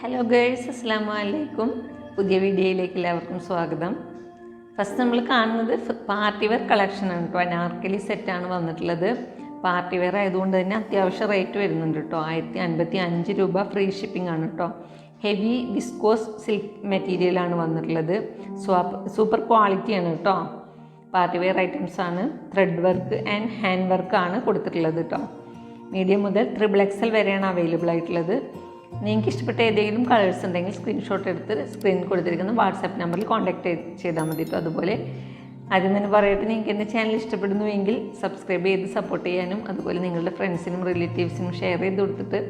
Hello girls അസ്സാം വലൈക്കും പുതിയ വീഡിയോയിലേക്ക് എല്ലാവർക്കും സ്വാഗതം. ഫസ്റ്റ് നമ്മൾ കാണുന്നത് പാർട്ടി വെയർ കളക്ഷനാണ് കേട്ടോ. അനാർക്കലി സെറ്റാണ് വന്നിട്ടുള്ളത്. പാർട്ടി വെയർ ആയതുകൊണ്ട് തന്നെ അത്യാവശ്യം റേറ്റ് വരുന്നുണ്ട് കേട്ടോ. ആയിരത്തി അൻപത്തി അഞ്ച് രൂപ ഫ്രീ ഷിപ്പിംഗ് ആണ് കേട്ടോ. ഹെവി വിസ്കോസ് സിൽക്ക് മെറ്റീരിയലാണ് വന്നിട്ടുള്ളത്. സൂപ്പർ ക്വാളിറ്റിയാണ് കേട്ടോ. പാർട്ടി വെയർ ഐറ്റംസ് ആണ്. ത്രെഡ് വർക്ക് ആൻഡ് ഹാൻഡ് ആണ് കൊടുത്തിട്ടുള്ളത് കേട്ടോ. മീഡിയം മുതൽ ത്രിബിൾ എക്സൽ വരെയാണ് അവൈലബിൾ ആയിട്ടുള്ളത്. നിങ്ങൾക്ക് ഇഷ്ടപ്പെട്ട ഏതെങ്കിലും കളേഴ്സ് ഉണ്ടെങ്കിൽ സ്ക്രീൻഷോട്ട് എടുത്ത് സ്ക്രീൻ കൊടുത്തിരിക്കുന്ന വാട്സാപ്പ് നമ്പറിൽ കോൺടാക്ട് ചെയ്താൽ മതി കേട്ടോ അതുപോലെ. ആദ്യം തന്നെ പറയട്ടെ നിങ്ങൾക്ക് എന്റെ ചാനൽ ഇഷ്ടപ്പെടുന്നുവെങ്കിൽ സബ്സ്ക്രൈബ് ചെയ്ത് സപ്പോർട്ട് ചെയ്യാനും അതുപോലെ നിങ്ങളുടെ ഫ്രണ്ട്സിനും റിലേറ്റീവ്സിനും ഷെയർ ചെയ്ത് കൊടുത്തിട്ട്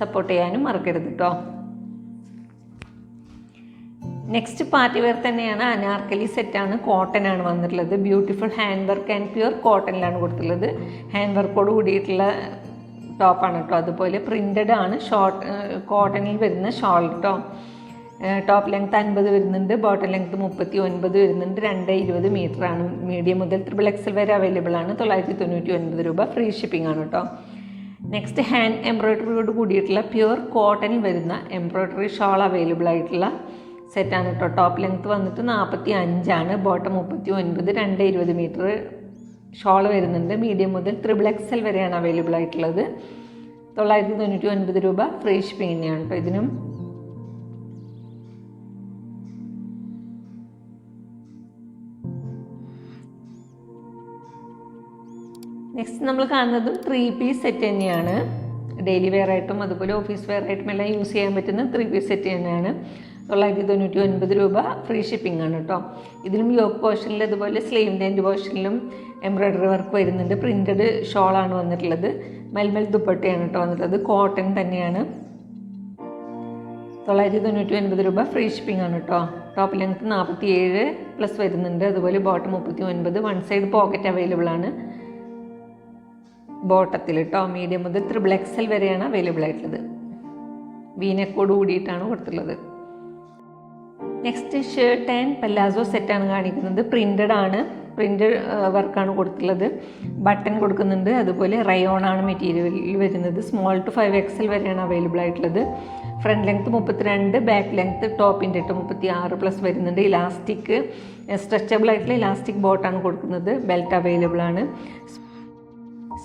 സപ്പോർട്ട് ചെയ്യാനും മറക്കരുത് കേട്ടോ നെക്സ്റ്റ് പാർട്ടി വെയർ തന്നെയാണ്. അനാർക്കലി സെറ്റാണ് കോട്ടൺ ആണ് വന്നിട്ടുള്ളത്. Beautiful hand work and pure കോട്ടണിലാണ് കൊടുത്തിട്ടുള്ളത്. ഹാൻഡ് വർക്കോട് കൂടിയിട്ടുള്ള ടോപ്പാണ് കേട്ടോ. അതുപോലെ പ്രിന്റഡ് ആണ്. ഷോർട്ട് കോട്ടണിൽ വരുന്ന ഷോൾ കേട്ടോ. ടോപ്പ് ലെങ്ത് അൻപത് വരുന്നുണ്ട്. ബോട്ടം ലെങ്ത് മുപ്പത്തി ഒൻപത് വരുന്നുണ്ട്. രണ്ട് ഇരുപത് മീറ്റർ ആണ്. മീഡിയം മുതൽ ത്രിബിൾ എക്സൽ വരെ അവൈലബിൾ ആണ്. തൊള്ളായിരത്തി തൊണ്ണൂറ്റി ഒൻപത് രൂപ ഫ്രീ ഷിപ്പിംഗ് ആണ് കേട്ടോ. നെക്സ്റ്റ് ഹാൻഡ് എംബ്രോയ്ഡറിയോട് കൂടിയിട്ടുള്ള പ്യുർ കോട്ടണിൽ വരുന്ന എംബ്രോയ്ഡറി ഷോൾ അവൈലബിൾ ആയിട്ടുള്ള സെറ്റാണ് കേട്ടോ. ടോപ്പ് ലെങ്ത് വന്നിട്ട് നാൽപ്പത്തി അഞ്ചാണ് ബോട്ടം മുപ്പത്തി ഒൻപത് രണ്ട് ഇരുപത് മീറ്റർ ഷോൾ വരുന്നുണ്ട്. മീഡിയം മുതൽ ത്രിബിൾ എക്സൽ വരെയാണ് അവൈലബിൾ ആയിട്ടുള്ളത്. തൊള്ളായിരത്തി തൊണ്ണൂറ്റി ഒൻപത് രൂപ ഫ്രീ ഷിപ്പിംഗ് തന്നെയാണ് കേട്ടോ ഇതിനും. നെക്സ്റ്റ് നമ്മൾ കാണുന്നതും ത്രീ പീസ് സെറ്റ് തന്നെയാണ്. ഡെയിലി വെയർ ആയിട്ടും അതുപോലെ ഓഫീസ് വെയർ ആയിട്ടും എല്ലാം യൂസ് ചെയ്യാൻ പറ്റുന്ന ത്രീ പീസ് സെറ്റ് തന്നെയാണ്. തൊള്ളായിരത്തി തൊണ്ണൂറ്റി ഒൻപത് രൂപ ഫ്രീ ഷിപ്പിംഗ് ആണ് കേട്ടോ ഇതിലും യോക്ക് പോർഷനിൽ അതുപോലെ സ്ലീവ് എൻഡ് പോർഷനിലും എംബ്രോയ്ഡറി വർക്ക് വരുന്നുണ്ട്. പ്രിന്റഡ് ഷോളാണ് വന്നിട്ടുള്ളത്. മെൽമെൽ ദുപ്പട്ടയാണ് കേട്ടോ വന്നിട്ടുള്ളത്. കോട്ടൺ തന്നെയാണ്. തൊള്ളായിരത്തി തൊണ്ണൂറ്റി ഒൻപത് രൂപ ഫ്രീ ഷിപ്പിംഗ് ആണ് കേട്ടോ ടോപ്പ് ലെങ്ത് നാൽപ്പത്തി ഏഴ് പ്ലസ് വരുന്നുണ്ട്. അതുപോലെ ബോട്ടം മുപ്പത്തി ഒൻപത് വൺ സൈഡ് പോക്കറ്റ് അവൈലബിൾ ആണ്. ബോട്ടത്തിൽ കേട്ടോ മീഡിയം മുതൽ ത്രിബിൾ എക്സൽ വരെയാണ് അവൈലബിൾ ആയിട്ടുള്ളത്. വീനക്കോട് കൂടിയിട്ടാണ് കൊടുത്തിട്ടുള്ളത്. നെക്സ്റ്റ് ഷർട്ട് ആൻഡ് പല്ലാസോ സെറ്റാണ് കാണിക്കുന്നത്. പ്രിന്റഡ് ആണ്. പ്രിന്റ് വർക്കാണ് കൊടുത്തിട്ടുള്ളത്. ബട്ടൺ കൊടുക്കുന്നുണ്ട്. അതുപോലെ റയോൺ ആണ് മെറ്റീരിയൽ വരുന്നത്. സ്മോൾ ടു ഫൈവ് എക്സൽ വരെയാണ് അവൈലബിൾ ആയിട്ടുള്ളത്. ഫ്രണ്ട് ലെങ്ത്ത് മുപ്പത്തിരണ്ട് ബാക്ക് ലെങ്ത്ത് ടോപ്പിന്റെ ഇട്ട് മുപ്പത്തി ആറ് പ്ലസ് വരുന്നുണ്ട്. ഇലാസ്റ്റിക് സ്ട്രെച്ചബിൾ ആയിട്ടുള്ള ഇലാസ്റ്റിക് ബോട്ടാണ് കൊടുക്കുന്നത്. ബെൽറ്റ് അവൈലബിൾ ആണ്.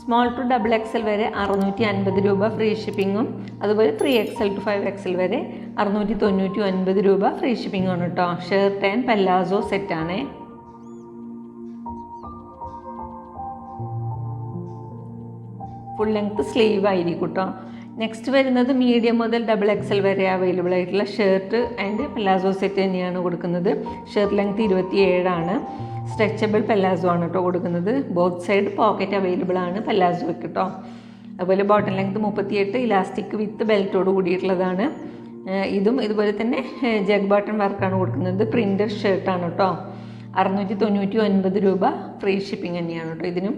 സ്മോൾ ടു ഡബിൾ എക്സൽ വരെ അറുന്നൂറ്റി അൻപത് രൂപ ഫ്രീ ഷിപ്പിങ്ങും അതുപോലെ three XL to five XL വരെ അറുന്നൂറ്റി തൊണ്ണൂറ്റി ഒൻപത് രൂപ ഫ്രീ ഷിപ്പിംഗ് ആണ് കേട്ടോ ഷർട്ട് ആൻഡ് പല്ലാസോ സെറ്റാണ് ഫുൾ ലെങ്ത് സ്ലീവ് ആയിരിക്കും കേട്ടോ നെക്സ്റ്റ് വരുന്നത് മീഡിയം മുതൽ ഡബിൾ എക്സൽ വരെ അവൈലബിൾ ആയിട്ടുള്ള ഷർട്ട് ആൻഡ് പല്ലാസോ സെറ്റ് തന്നെയാണ് കൊടുക്കുന്നത്. ഷർട്ട് ലെങ്ത് ഇരുപത്തി ഏഴാണ് സ്ട്രെച്ചബിൾ പല്ലാസോ ആണ് കേട്ടോ കൊടുക്കുന്നത്. ബോത്ത് സൈഡ് പോക്കറ്റ് അവൈലബിൾ ആണ് പല്ലാസോ കേട്ടോ അതുപോലെ ബോട്ടം ലെങ്ത് മുപ്പത്തിയെട്ട് ഇലാസ്റ്റിക് വിത്ത് ബെൽറ്റോട് കൂടിയിട്ടുള്ളതാണ്. ഇതും ഇതുപോലെ തന്നെ ജഗ് ബട്ടൺ വർക്കാണ് കൊടുക്കുന്നത്. പ്രിന്റഡ് ഷർട്ടാണ് കേട്ടോ അറുന്നൂറ്റി തൊണ്ണൂറ്റി ഒൻപത് രൂപ ഫ്രീ ഷിപ്പിംഗ് തന്നെയാണ് കേട്ടോ ഇതിനും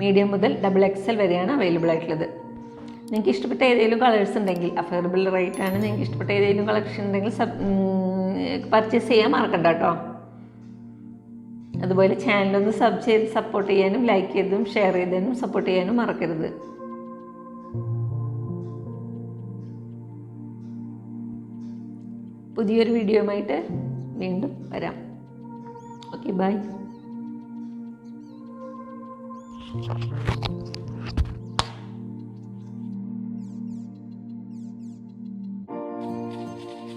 മീഡിയം മുതൽ ഡബിൾ എക്സ് എൽ വരെയാണ് അവൈലബിൾ ആയിട്ടുള്ളത്. നിങ്ങൾക്ക് ഇഷ്ടപ്പെട്ട ഏതെങ്കിലും കളേഴ്സ് ഉണ്ടെങ്കിൽ അഫോർഡബിൾ റേറ്റ് ആണ്. നിങ്ങൾക്ക് ഇഷ്ടപ്പെട്ട ഏതെങ്കിലും കളക്ഷൻ ഉണ്ടെങ്കിൽ പർച്ചേസ് ചെയ്യാൻ മറക്കണ്ട കേട്ടോ അതുപോലെ ചാനലൊന്ന് സബ് ചെയ്ത് സപ്പോർട്ട് ചെയ്യാനും ലൈക്ക് ചെയ്തതും ഷെയർ ചെയ്തതിനും സപ്പോർട്ട് ചെയ്യാനും മറക്കരുത്. പുതിയൊരു വീഡിയോയുമായിട്ട് വീണ്ടും വരാം. Okay bye